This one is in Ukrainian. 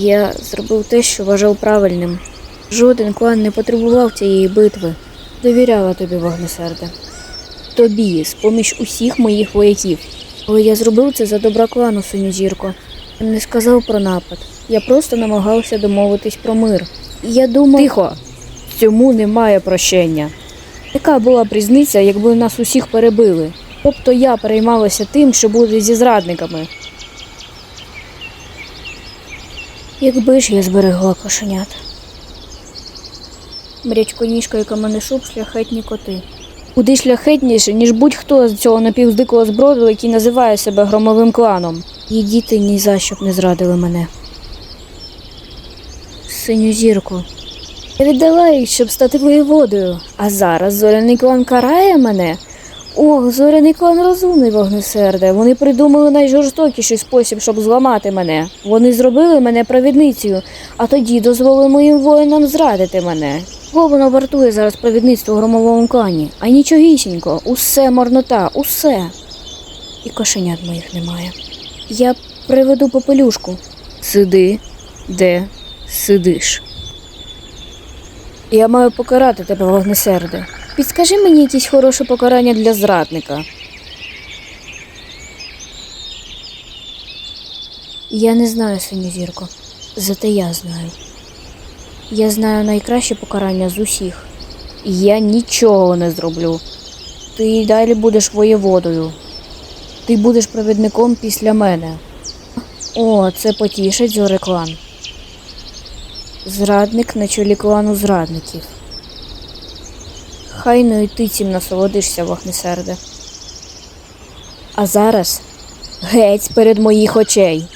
Я зробив те, що вважав правильним. Жоден клан не потребував цієї битви. Довіряла тобі, вогнесерде. Тобі, з поміж усіх моїх вояків. Але я зробив це за добра клану, синю зірко. Не сказав про напад. Я просто намагався домовитись про мир. Я думав. Тихо! Цьому немає прощення. Яка була б різниця, якби нас усіх перебили? Тобто я переймалася тим, що буде зі зрадниками. Якби ж я зберегла кошенят. Мрячконіжка і каменешуб шляхетні коти. Куди шляхетніше, ніж будь-хто з цього напівздикого зброду, який називає себе громовим кланом. І діти ні за що б не зрадили мене. Синю зірку. Я віддала їх, щоб стати воєводою. А зараз зоряний клан карає мене. Ох, зоряний клан розумний вогнесерде. Вони придумали найжорстокіший спосіб, щоб зламати мене. Вони зробили мене провідницею, а тоді дозволили моїм воїнам зрадити мене. Кого воно вартує зараз провідництво в громовому клані? А нічогісінько, усе марнота, усе. І кошенят моїх немає. Я приведу попелюшку. Сиди, де сидиш. Я маю покарати тебе, вогнесерде. Підскажи мені якесь хороше покарання для зрадника. Я не знаю, синю зірко. Зате я знаю. Я знаю найкраще покарання з усіх. Я нічого не зроблю. Ти й далі будеш воєводою. Ти будеш провідником після мене. О, це потішить Зореклан. Зрадник на чолі клану зрадників. Хай ну і ти цим насолодишся, вогнесерде. А зараз геть перед моїх очей.